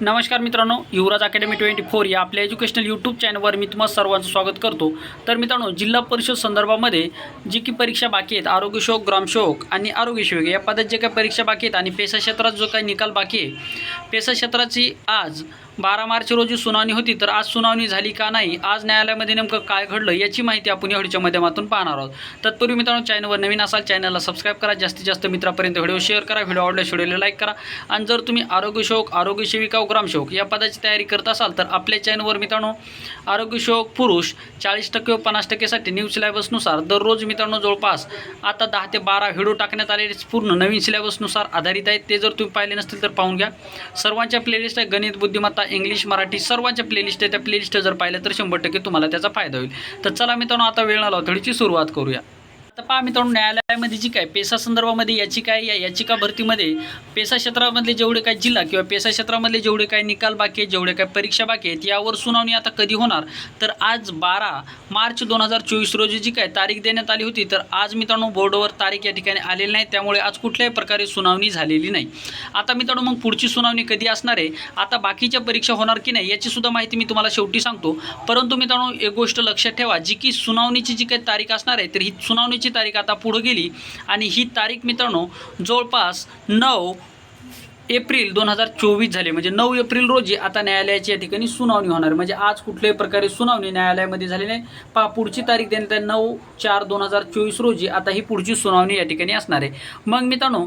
नमस्कार मित्रांनो युवराज academy twenty four या आपल्या एज्युकेशनल यूट्यूब चॅनलवर मी तुम्हाला सर्वांचं स्वागत करतो. तर मित्रांनो जिल्हा परिषद संदर्भामध्ये जी की परीक्षा बाकी आहेत आरोग्यशोक ग्रामशोक आणि आरोग्यशोक या पदात जे काही परीक्षा बाकी आहेत आणि पेसा क्षेत्रात जो काही निकाल बाकी आहे पेसा क्षेत्राची आज बारा मार्च रोजी सुनावणी होती. तर आज सुनावणी झाली का नाही आज न्यायालयामध्ये नेमकं काय घडलं याची माहिती आपण या व्हिडिओच्या माध्यमातून पाहणार आहोत. तत्पूर्वी मित्रांनो चॅनलवर नवीन असाल चॅनलला सबस्क्राईब करा. जास्तीत जास्त मित्रापर्यंत व्हिडिओ शेअर करा. व्हिडिओ आवडल्यास व्हिडिओला लाईक करा. आणि जर तुम्ही आरोग्यशोक आरोग्यसेविका प्रोग्राम शोक या पदाची तयारी करत असाल तर आपल्या चॅनलवर मित्रांनो आरोग्यशोक पुरुष चाळीस टक्के व पन्नास टक्केसाठी न्यू सिलेबसनुसार दररोज मित्रांनो जवळपास आता दहा ते बारा व्हिडिओ टाकण्यात आलेले पूर्ण नवीन सिलेबसनुसार आधारित आहेत. ते जर तुम्ही पाहिले नसतील तर पाहून घ्या. सर्वांच्या प्लेलिस्ट आहे गणित बुद्धिमत्ता इंग्लिश मराठी सर्वांच्या प्लेलिस्ट आहे त्या प्लेलिस्ट जर पाहिलं तर शंभर टक्के तुम्हाला त्याचा फायदा होईल. तर चला मित्रांनो आता वेळ न थोडीची सुरुवात करूया. आता पहा मित्रांनो न्यायालयामध्ये जी काय पेसा संदर्भामध्ये याचिका आहे या याचिका भरतीमध्ये पेसा क्षेत्रामधले जेवढे काय जिल्हा किंवा पेसा क्षेत्रामधले जेवढे काय निकाल बाकी आहेत जेवढे काय परीक्षा बाकी आहेत यावर सुनावणी आता कधी होणार? तर आज बारा मार्च दोन हजार चोवीस रोजी जी काय तारीख देण्यात आली होती तर आज मित्रांनो बोर्डवर तारीख या ठिकाणी आलेली नाही. त्यामुळे आज कुठल्याही प्रकारे सुनावणी झालेली नाही. आता मित्रांनो मग पुढची सुनावणी कधी असणार आहे? आता बाकीच्या परीक्षा होणार की नाही याची सुद्धा माहिती मी तुम्हाला शेवटी सांगतो. परंतु मित्रांनो एक गोष्ट लक्षात ठेवा जी की सुनावणीची जी काही तारीख असणार आहे तर ही सुनावणीची तारीख आता पुढे गेली. आणि ही तारीख मित्रांनो जवळपास नऊ एप्रिल दोन हजार चोवीस झाले. म्हणजे नऊ एप्रिल रोजी आता न्यायालयाची या ठिकाणी सुनावणी होणार. म्हणजे आज कुठल्याही प्रकारे सुनावणी न्यायालयामध्ये झाली नाही. पा पुढची तारीख देण्यात आहे नऊ चार दोन हजार चोवीस रोजी आता ही पुढची सुनावणी या ठिकाणी असणार आहे. मग मित्रांनो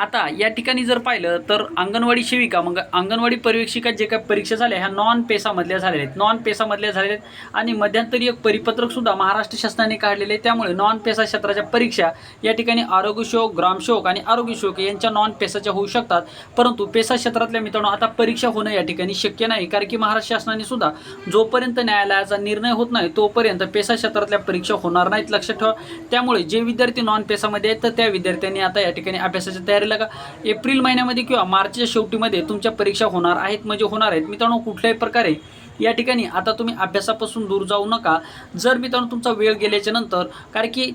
आता या ठिकाणी जर पाहिलं तर अंगणवाडी सेविका मग अंगणवाडी पर्यवेक्षिका जे काही परीक्षा झाल्या ह्या नॉन पेसामधल्या झालेल्या आहेत. नॉन पेसामधल्या झालेल्या आहेत. आणि मध्यंतरी एक परिपत्रकसुद्धा महाराष्ट्र शासनाने काढलेले आहे त्यामुळे नॉन पेसा क्षेत्राच्या परीक्षा या ठिकाणी आरोग्यशोक ग्रामशोक आणि आरोग्यशोक यांच्या नॉन पेसाच्या होऊ शकतात. परंतु पेसा क्षेत्रातल्या मित्रांनो आता परीक्षा होणं या ठिकाणी शक्य नाही. कारण की महाराष्ट्र शासनाने सुद्धा जोपर्यंत न्यायालयाचा निर्णय होत नाही तोपर्यंत पेसा क्षेत्रातल्या परीक्षा होणार नाहीत. लक्षात ठेवा. त्यामुळे जे विद्यार्थी नॉन पेसामध्ये आहेत तर त्या विद्यार्थ्यांनी आता या ठिकाणी अभ्यासाच्या तयारीला का? एप्रिल महिन्यामध्ये किंवा मार्चच्या शेवटीमध्ये तुमच्या परीक्षा होणार आहेत म्हणजे होणार आहेत. मित्रांनो कुठल्याही प्रकारे या ठिकाणी आता तुम्ही अभ्यासापासून दूर जाऊ नका. जर मित्रांनो तुमचा वेळ गेल्याच्यानंतर कारण की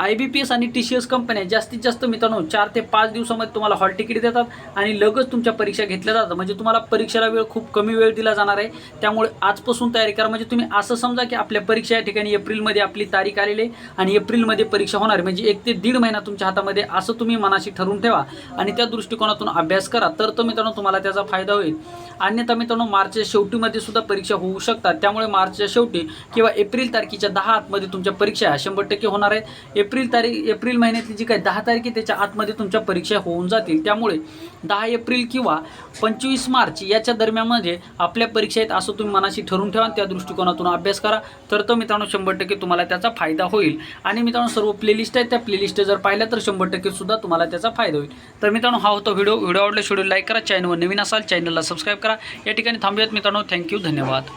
आय बी पी एस आणि टी सी एस कंपन्या जास्तीत जास्त मित्रांनो चार ते पाच दिवसामध्ये तुम्हाला हॉल तिकीट देतात आणि लगेच तुमच्या परीक्षा घेतल्या जातात. म्हणजे तुम्हाला परीक्षेला वेळ खूप कमी वेळ दिला जाणार आहे. त्यामुळे आजपासून तयारी करा. म्हणजे तुम्ही असं समजा की आपल्या परीक्षा या ठिकाणी एप्रिलमध्ये आपली तारीख आलेली आहे आणि एप्रिलमध्ये परीक्षा होणार आहे. म्हणजे एक ते दीड महिना तुमच्या हातामध्ये असं तुम्ही मनाशी ठरवून ठेवा आणि त्या दृष्टिकोनातून अभ्यास करा. तर तो मित्रांनो तुम्हाला त्याचा फायदा होईल. अन्यथा मित्रांनो मार्चच्या शेवटीमध्ये सुद्धा परीक्षा होऊ शकतात. त्यामुळे मार्चच्या शेवटी किंवा एप्रिल तारखेच्या दहा आतमध्ये तुमच्या परीक्षा शंभर टक्के होणार आहेत एप्रिल तारीख एप्रिल महिन्यातली जी काही दहा तारीख आहे त्याच्या आतमध्ये तुमच्या परीक्षा होऊन जातील. त्यामुळे दहा एप्रिल किंवा पंचवीस मार्च याच्या दरम्यानमध्ये म्हणजे आपल्या परीक्षा आहेत असं तुम्ही मनाशी ठरवून ठेवा त्या दृष्टिकोनातून अभ्यास करा. तर तो मित्रांनो शंभर टक्के तुम्हाला त्याचा फायदा होईल. आणि मित्रांनो सर्व प्लेलिस्ट आहेत. त्या प्लेलिस्ट जर पाहिल्या तर शंभर टक्के सुद्धा तुम्हाला त्याचा फायदा होईल. तर मित्रांनो हा होता व्हिडिओ. व्हिडिओ आवडला व्हिडिओ लाईक करा चॅनलवर नवीन असाल चॅनलला सबस्क्राईब करा. या ठिकाणी थांबूयात मित्रांनो. थँक्यू धन्यवाद.